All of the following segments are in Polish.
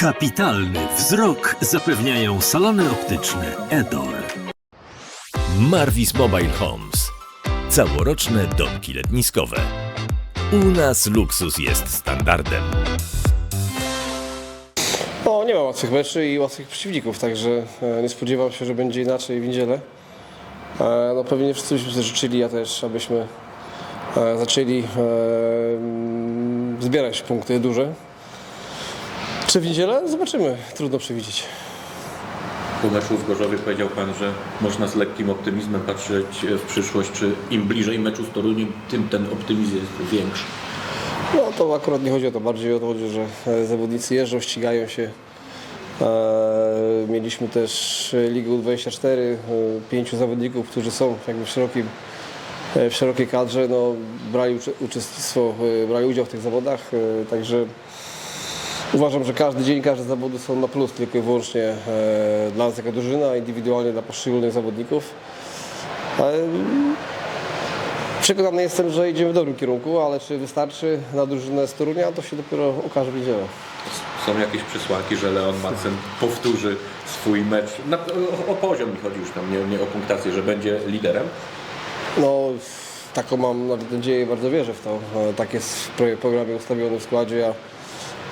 Kapitalny wzrok zapewniają salony optyczne Edol. Marvis Mobile Homes. Całoroczne domki letniskowe. U nas luksus jest standardem. No, nie ma łatwych meczy i łatwych przeciwników, także e, nie spodziewam się, że będzie inaczej w niedzielę. E, No, pewnie wszyscy byśmy sobie życzyli, ja też, abyśmy e, zaczęli e, zbierać punkty duże. Czy w niedzielę? Zobaczymy. Trudno przewidzieć. Po meczu w Gorzowie powiedział Pan, że można z lekkim optymizmem patrzeć w przyszłość, czy im bliżej meczu z Toruniem, tym ten optymizm jest większy. No to akurat nie chodzi o to, bardziej o to chodzi, że e, zawodnicy jeżdżą, ścigają się. E, Mieliśmy też Ligę U24, e, pięciu zawodników, którzy są jakby w, szerokim, w szerokiej kadrze, no, brali uczestnictwo, brali udział w tych zawodach, także uważam, że każdy dzień, każde zawody są na plus tylko i wyłącznie e, dla nas jako drużyna, indywidualnie dla poszczególnych zawodników. E, Przekonany jestem, że idziemy w dobrym kierunku, ale czy wystarczy na drużynę z Torunia, to się dopiero okaże w niedzielę. Są jakieś przesłanki, że Leon Madsen powtórzy swój mecz. Na, o, o poziom mi chodzi już tam, nie, nie o punktację, że będzie liderem. No, taką mam nawet nadzieję, bardzo wierzę w to. E, Tak jest w pro- programie ustawiony w składzie, a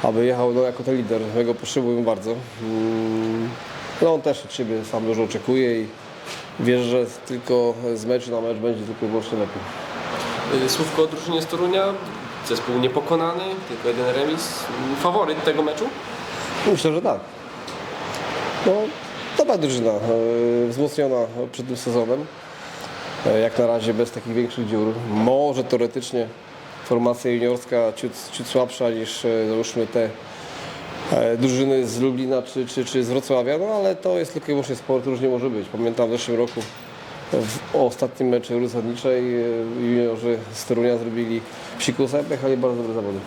aby jechał no, jako ten lider. My go potrzebujemy bardzo. Mm, No, on też od siebie sam dużo oczekuje i wierzę, że tylko z meczu na mecz będzie tylko i wyłącznie lepiej. Y, Słówko o drużynie z Torunia. Zespół niepokonany, tylko jeden remis. Mm, Faworyt tego meczu? Myślę, że tak. No, dobra drużyna, e, wzmocniona przed tym sezonem. E, Jak na razie bez takich większych dziur. Może teoretycznie formacja juniorska ciut, ciut słabsza niż e, załóżmy te e, drużyny z Lublina czy, czy, czy z Wrocławia, no ale to jest tylko i wyłącznie sport, różnie może być. Pamiętam w zeszłym roku w ostatnim meczu rozsadniczej e, juniorzy z Torunia zrobili psikusem, jechali bardzo dobre zawody.